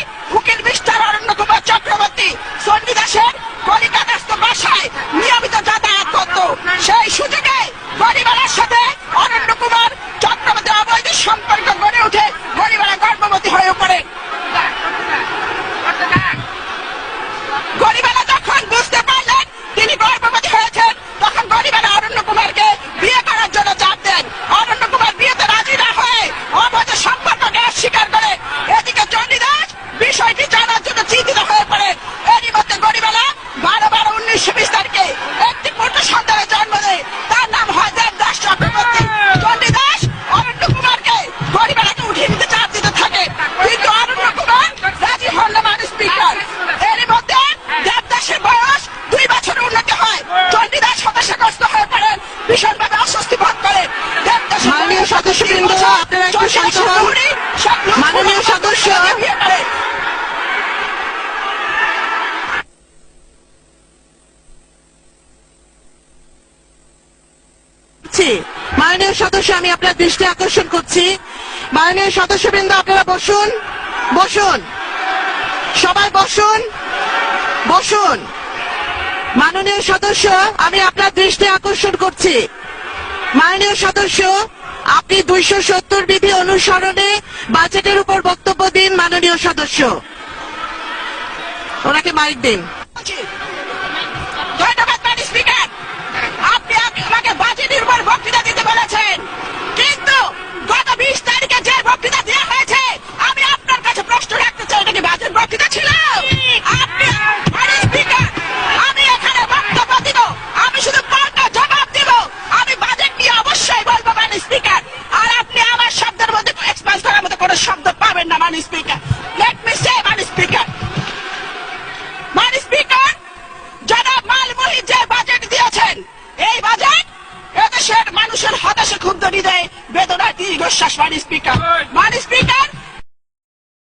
Who হন মাননীয় সদস্য। মাননীয় সদস্য, আমি আপনার দৃষ্টি আকর্ষণ করছি। মাননীয় সদস্যবৃন্দ, আপনারা বসুন। বসুন। সবাই বসুন। বসুন। মাননীয় সদস্য, আমি আপনার দৃষ্টি আকর্ষণ করছি। মাননীয় সদস্য আপনি দুইশো সত্তর বিধি অনুসরণে বাজেটের উপর বক্তব্য দিন মাননীয় সদস্য। ওনাকে মাইক দিন। হতাশা ক্ষুব্ধ হৃদয়ে বেদনায় দীর্ঘশ্বাস মানি স্পিকার। মানি স্পিকার!